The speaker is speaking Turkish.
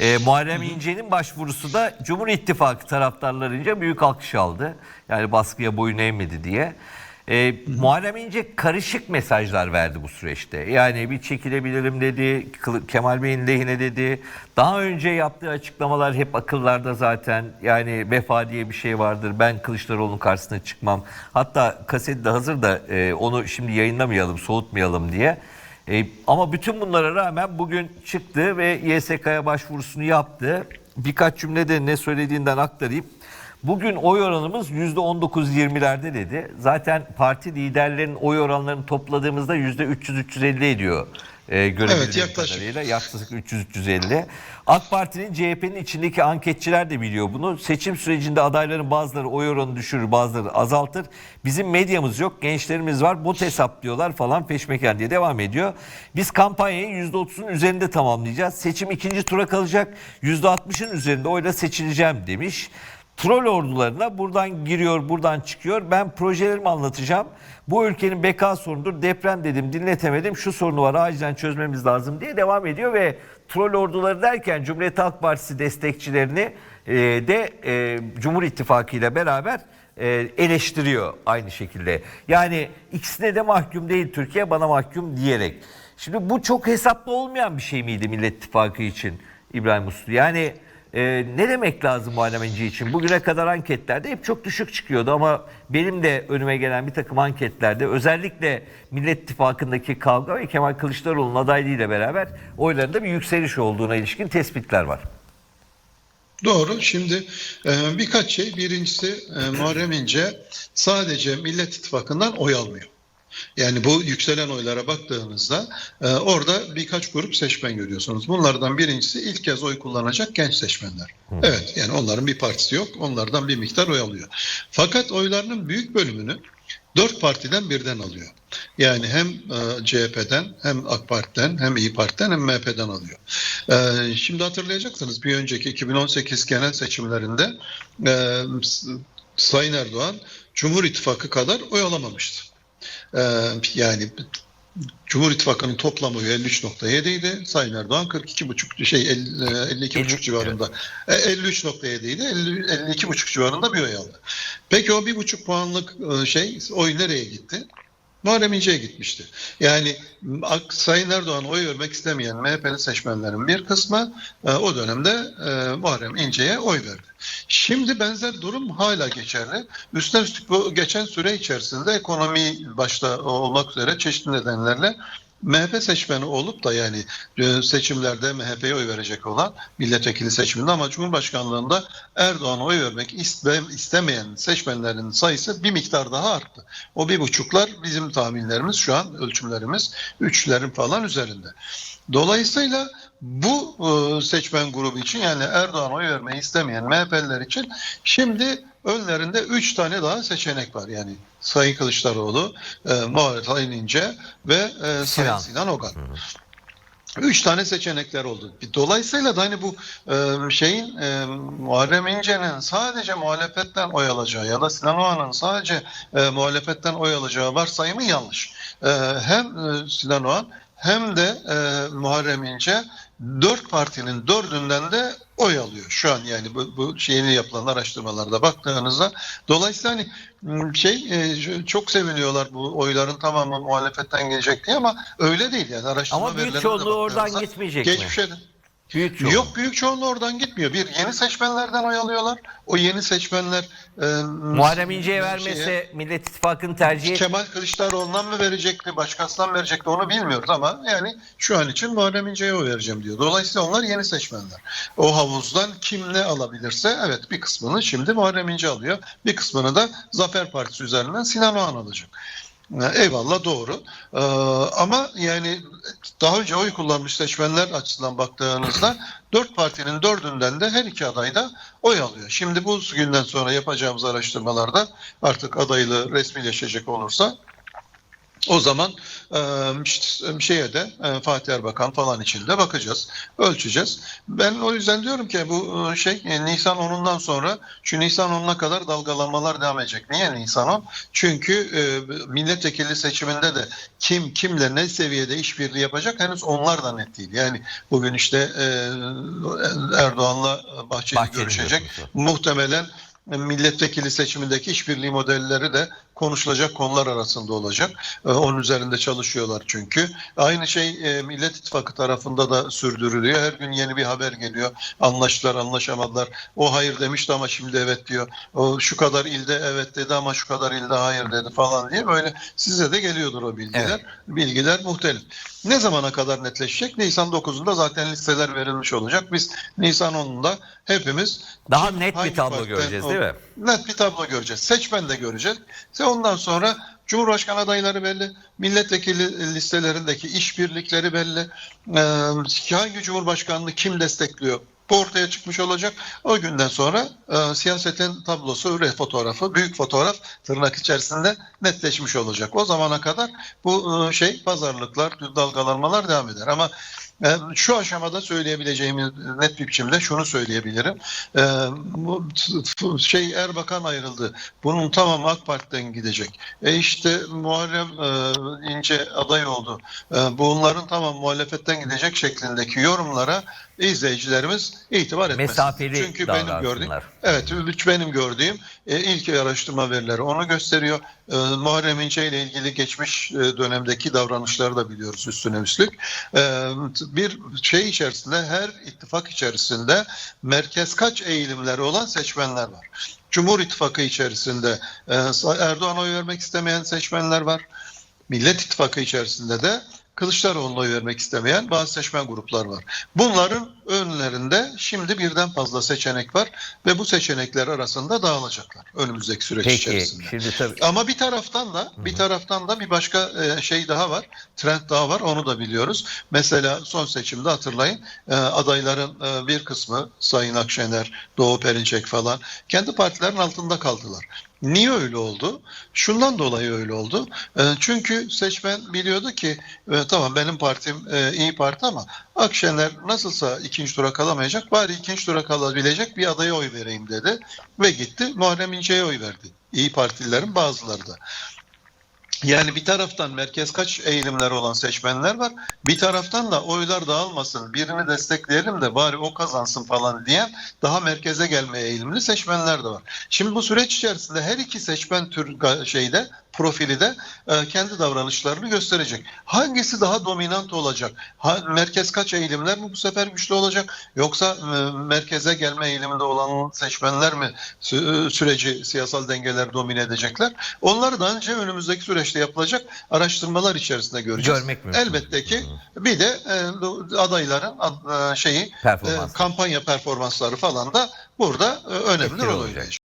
E, Muharrem İnce'nin başvurusu da Cumhur İttifakı taraftarlarınca büyük alkış aldı. Yani baskıya boyun eğmedi diye. E, Muharrem İnce karışık mesajlar verdi bu süreçte. Yani bir çekilebilirim dedi, Kemal Bey'in lehine dedi. Daha önce yaptığı açıklamalar hep akıllarda zaten. Yani vefa diye bir şey vardır. Ben Kılıçdaroğlu'nun karşısına çıkmam. Hatta kaseti de hazır da e, onu şimdi yayınlamayalım, soğutmayalım diye. E, ama bütün bunlara rağmen bugün çıktı ve YSK'ya başvurusunu yaptı. Birkaç cümlede ne söylediğinden aktarayım. Bugün oy oranımız %19-20'lerde dedi. Zaten parti liderlerinin oy oranlarını topladığımızda %300-350 ediyor. E, görebildiğim Evet, yaklaşık. kadarıyla. Yaklaşık 300-350. AK Parti'nin CHP'nin içindeki anketçiler de biliyor bunu. Seçim sürecinde adayların bazıları oy oranı düşürür bazıları azaltır. Bizim medyamız yok gençlerimiz var bot hesaplıyorlar falan peşmekan diye devam ediyor. Biz kampanyayı %30'un üzerinde tamamlayacağız. Seçim ikinci tura kalacak. %60'ın üzerinde oyla seçileceğim demiş. Troll ordularına buradan giriyor, buradan çıkıyor. Ben projelerimi anlatacağım. Bu ülkenin beka sorunudur. Deprem dedim, dinletemedim. Şu sorunu var, acilen çözmemiz lazım diye devam ediyor ve troll orduları derken Cumhuriyet Halk Partisi destekçilerini e, de e, Cumhur İttifakı ile beraber e, eleştiriyor aynı şekilde. Yani ikisine de mahkum değil Türkiye, bana mahkum diyerek. Şimdi bu çok hesaplı olmayan bir şey miydi Millet İttifakı için İbrahim Uslu? Yani ee, ne demek lazım Muharrem İnce için? Bugüne kadar anketlerde hep çok düşük çıkıyordu ama benim de önüme gelen bir takım anketlerde özellikle Millet İttifakı'ndaki kavga ve Kemal Kılıçdaroğlu'nun adaylığıyla beraber oylarında bir yükseliş olduğuna ilişkin tespitler var. Doğru. Şimdi e, birkaç şey. Birincisi e, Muharrem İnce sadece Millet İttifakı'ndan oy almıyor. Yani bu yükselen oylara baktığınızda e, orada birkaç grup seçmen görüyorsunuz. Bunlardan birincisi ilk kez oy kullanacak genç seçmenler. Evet yani onların bir partisi yok. Onlardan bir miktar oy alıyor. Fakat oylarının büyük bölümünü dört partiden birden alıyor. Yani hem e, CHP'den hem AK Parti'den hem İyi Parti'den hem MHP'den alıyor. E, şimdi hatırlayacaksınız bir önceki 2018 genel seçimlerinde e, Sayın Erdoğan Cumhur İttifakı kadar oy alamamıştı. E, yani Cumhur İttifakı'nın toplam oyu 53.7 idi. Sayın Erdoğan 42.5 şey 50, e, 52.5 Elli- civarında. E, 53.7 idi. 50, 52.5 civarında bir oy aldı. Peki o bir buçuk puanlık e, şey oy nereye gitti? Muharrem İnce'ye gitmişti. Yani Sayın Erdoğan oy vermek istemeyen MHP'li seçmenlerin bir kısmı e, o dönemde e, Muharrem İnce'ye oy verdi. Şimdi benzer durum hala geçerli. Üstüne üstlük bu geçen süre içerisinde ekonomi başta olmak üzere çeşitli nedenlerle MHP seçmeni olup da yani e, seçimlerde MHP'ye oy verecek olan milletvekili seçiminde ama Cumhurbaşkanlığında Erdoğan'a oy vermek iste- istemeyen seçmenlerin sayısı bir miktar daha arttı. O bir buçuklar bizim tahminlerimiz şu an ölçümlerimiz üçlerin falan üzerinde. Dolayısıyla bu e, seçmen grubu için yani Erdoğan'a oy vermeyi istemeyen MHP'liler için şimdi önlerinde üç tane daha seçenek var. Yani Sayın Kılıçdaroğlu, e, Muharrem İnce ve e, Sayın Sinan. Sinan Ogan. Üç tane seçenekler oldu. Dolayısıyla da hani bu e, şeyin e, Muharrem İnce'nin sadece muhalefetten oy alacağı ya da Sinan Oğan'ın sadece e, muhalefetten oy alacağı varsayımı yanlış. E, hem e, Sinan Oğan hem de e, Muharrem İnce dört partinin dördünden de oy alıyor. Şu an yani bu, bu yeni yapılan araştırmalarda baktığınızda. Dolayısıyla hani şey e, çok seviniyorlar bu oyların tamamı muhalefetten gelecek diye ama öyle değil yani. Araştırma Ama büyük çoğunluğu oradan gitmeyecek mi? geçmişe de- Büyük çoğunluğu. Yok büyük çoğunluğu oradan gitmiyor. Bir yeni seçmenlerden oy alıyorlar. O yeni seçmenler e, Muharrem İnce'ye şeye, vermese Millet İttifakı'nın tercihi Kemal Kılıçdaroğlu'ndan mı verecekti, başkasından mı verecekti onu bilmiyoruz ama yani şu an için Muharrem İnce'ye oy vereceğim diyor. Dolayısıyla onlar yeni seçmenler. O havuzdan kim ne alabilirse evet bir kısmını şimdi Muharrem İnce alıyor. Bir kısmını da Zafer Partisi üzerinden Sinan Oğan alacak. Eyvallah doğru. Ee, ama yani daha önce oy kullanmış seçmenler açısından baktığınızda dört partinin dördünden de her iki aday da oy alıyor. Şimdi bu günden sonra yapacağımız araştırmalarda artık adaylığı resmileşecek olursa O zaman e, şeye de e, Fatih Erbakan falan için de bakacağız, ölçeceğiz. Ben o yüzden diyorum ki bu e, şey Nisan 10'undan sonra şu Nisan 10'una kadar dalgalanmalar devam edecek. Niye Nisan 10? Çünkü milletvekili seçiminde de kim kimle ne seviyede işbirliği yapacak henüz onlar da net değil. Yani bugün işte Erdoğan'la Bahçeli, Bahçeli görüşecek. Muhtemelen milletvekili seçimindeki işbirliği modelleri de konuşulacak konular arasında olacak. Ee, Onun üzerinde çalışıyorlar çünkü. Aynı şey e, Millet İttifakı tarafında da sürdürülüyor. Her gün yeni bir haber geliyor. Anlaştılar, anlaşamadılar. O hayır demişti ama şimdi evet diyor. O şu kadar ilde evet dedi ama şu kadar ilde hayır dedi falan diye böyle size de geliyordur o bilgiler. Evet. Bilgiler muhtelif. Ne zamana kadar netleşecek? Nisan 9'unda zaten listeler verilmiş olacak. Biz Nisan 10'unda hepimiz Daha net bir tablo göreceğiz değil mi? Net bir tablo göreceğiz. Seçmen de göreceğiz. Ondan sonra Cumhurbaşkanı adayları belli. Milletvekili listelerindeki işbirlikleri belli. Ee, hangi Cumhurbaşkanlığı kim destekliyor? Bu ortaya çıkmış olacak. O günden sonra e, siyasetin tablosu ve fotoğrafı, büyük fotoğraf tırnak içerisinde netleşmiş olacak. O zamana kadar bu e, şey pazarlıklar, dalgalanmalar devam eder. Ama e, şu aşamada söyleyebileceğimiz net bir biçimde şunu söyleyebilirim. E, bu t- şey Erbakan ayrıldı. Bunun tamamı AK Parti'den gidecek. E işte Muharrem e, İnce aday oldu. E, bunların tamam muhalefetten gidecek şeklindeki yorumlara izleyicilerimiz itibar etmesin. Mesafeli Çünkü benim gördüğüm. Evet, üç benim gördüğüm e, ilk araştırma verileri onu gösteriyor. E, Muharrem İnce ile ilgili geçmiş e, dönemdeki davranışları da biliyoruz üstüne üstlük. E, bir şey içerisinde her ittifak içerisinde merkez kaç eğilimleri olan seçmenler var. Cumhur İttifakı içerisinde e, Erdoğan'a oy vermek istemeyen seçmenler var. Millet İttifakı içerisinde de Kılıçdaroğlu'na oy vermek istemeyen bazı seçmen gruplar var. Bunların önlerinde şimdi birden fazla seçenek var ve bu seçenekler arasında dağılacaklar önümüzdeki süreç Peki içerisinde. şimdi tabii Ama bir taraftan da bir taraftan da bir başka e, şey daha var. Trend daha var. Onu da biliyoruz. Mesela son seçimde hatırlayın e, adayların e, bir kısmı Sayın Akşener, Doğu Perinçek falan kendi partilerin altında kaldılar. Niye öyle oldu? Şundan dolayı öyle oldu. E, çünkü seçmen biliyordu ki e, tamam benim partim e, iyi Parti ama Akşener nasılsa ikinci tura kalamayacak bari ikinci tura kalabilecek bir adaya oy vereyim dedi ve gitti Muharrem İnce'ye oy verdi. İyi Partililerin bazıları da. Yani bir taraftan merkez kaç eğilimler olan seçmenler var. Bir taraftan da oylar dağılmasın, birini destekleyelim de bari o kazansın falan diyen daha merkeze gelmeye eğilimli seçmenler de var. Şimdi bu süreç içerisinde her iki seçmen tür şeyde profili de e, kendi davranışlarını gösterecek. Hangisi daha dominant olacak? Ha, merkez kaç eğilimler mi bu sefer güçlü olacak? Yoksa e, merkeze gelme eğiliminde olan seçmenler mi sü- süreci siyasal dengeler domine edecekler? Onları da önce önümüzdeki süreçte yapılacak araştırmalar içerisinde göreceğiz. Görmek mümkün. Elbette ki bir de e, adayların ad- e, şeyi Performans. e, kampanya performansları falan da burada e, önemli rol oynayacak.